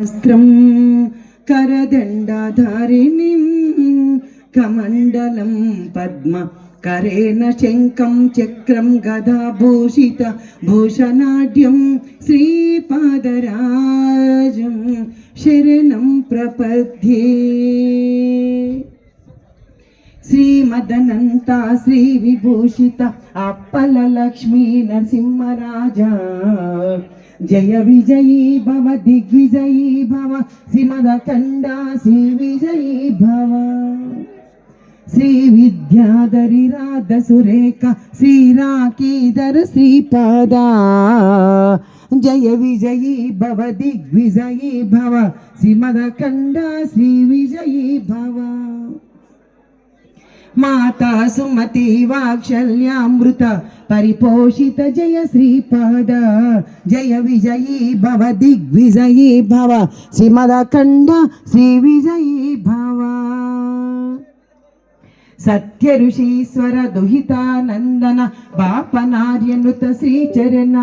శాస్త్రం కరదండాధారిణిం కమండలం పద్మ కరేణ శంఖం చక్రం గదాభూషిత భూషణాఢ్యం శ్రీపాదరాజం శరణం ప్రపద్యే. శ్రీమదనంత శ్రీ విభూషిత అప్పల లక్ష్మీ నరసింహరాజ. జయ విజయీ భవ దిగ్విజయీ భవ శ్రీమద కండా శ్రీ విజయీ భవ. శ్రీ విద్యాధరి రాధ సురేఖ శ్రీ రాకీధర శ్రీపాదా. జయ విజయీ భవ దిగ్విజయీ భవ శ్రీమద కండా శ్రీ విజయీ భవ. మాతా సుమతి వాక్షల్యామృత పరిపోషిత జయ శ్రీపాద. జయ విజయీ భవ దిగ్విజయీ భవ శ్రీమదఖండ శ్రీ విజయీ భవ. సత్య ఋషీశ్వర దుహితానందన బాపనార్యనృత శ్రీచరణ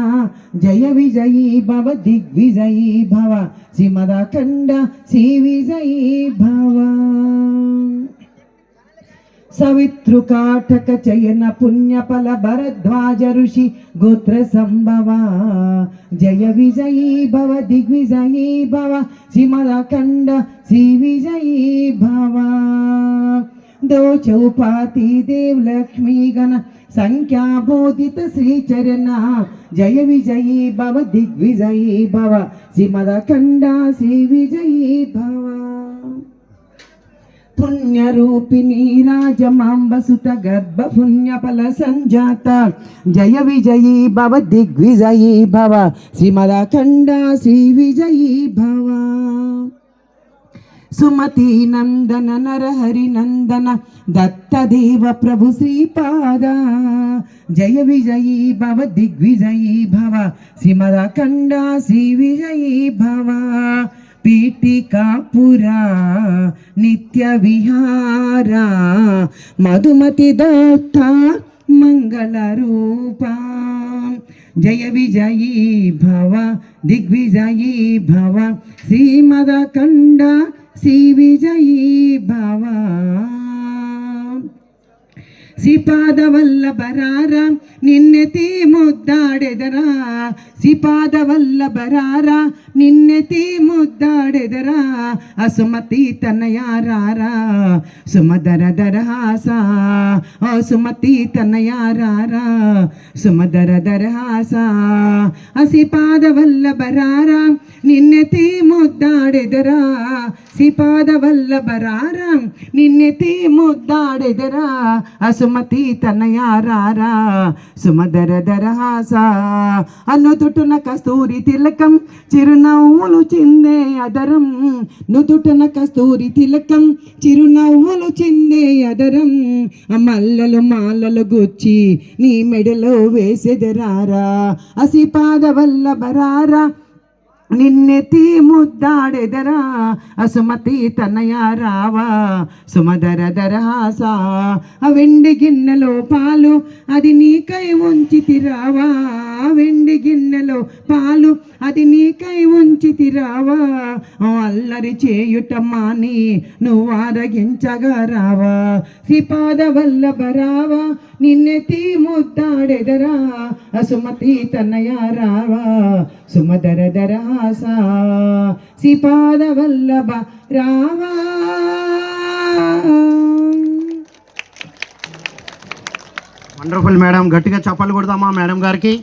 జయ విజయీ భవ దిగ్విజయీ భవ శ్రీమదఖండ శ్రీ విజయీ భవ. చయన పుణ్యఫల భరద్వాజ ఋషి గోత్ర సంభవ. జయ విజయీ భవ దిగ్విజయీ భవ శ్రీమలఖండ శ్రీ విజయీ భవ. దో చౌపాతి దేవ్ లక్ష్మీ గణ సంఖ్యాబోధిత శ్రీచరణ. జయ విజయీ భవ దిగ్విజయీ భవ శ్రీమలఖండ శ్రీ విజయీ భవ. పుణ్యరూపిణి రాజమాంబసుత గర్భ పుణ్యఫల సంజాత. జయ విజయీ భవ దిగ్విజయీ భవ. శ్రీమదఖండ శ్రీ విజయీ భవ. సుమతి నందన నరహరి నందన దత్తదేవ ప్రభు శ్రీపాద. జయ విజయీ భవ దిగ్విజయీ భవ. శ్రీమదఖండ శ్రీ విజయీ భవ. పీఠికాపురా నిత్య విహారా మధుమతి దత్త మంగళ రూపా. జయ విజయీ భవ దిగ్విజయీ భవ శ్రీమదఖండ శ్రీ విజయీ భవ. శ్రీపాద వల్లభరార నిన్నెతి ముದ್ದಾడెదరా శ్రీపాద వల్లభరార ఎదరా సుమతి తనయారా సుమధర దరహాస ఓ సుమతి తనయారా సుమధర దరహాస అసిపాద వల్లభరారా నిన్నెతి ముద్దాడెదరా సిపాద వల్లభరారా నిన్నెతి ముద్దాడెదరా అసుమతి తనయారా సుమధర దరహాస అన్నుతుటున కస్తూరి తిలకం చిరునవ్వులు చిందే అదరం. నుదుటన కస్తూరి తిలకం చిరునవ్వులు చిందే అదరం. మల్లలు మాలలు గుచ్చి నీ మెడలో వేసెదరారా. అసిపాద వల్లభరారా నిన్నెతి ముద్దాడెదరా. అసుమతి తనయ రావా సుమధర దరహాసా. ఆ వెండి గిన్నెలో పాలు అది నీకై ఉంచితిరావా. వెండి గిన్నెలో పాలు అది నీకై ఉంచి తిరావా? అల్లరి చేయుట మాని నువ్వు ఆరగించగా రావా? శ్రీపాద వల్లభ రావా నిన్నెతి ముద్దాడెదరా? అసుమతి తనయ రావా సుమధర దరాసా సిపాద వల్లభ రావా. వండర్ఫుల్ మేడం గట్టిగా చప్పలు కొడదామా మేడం గారికి?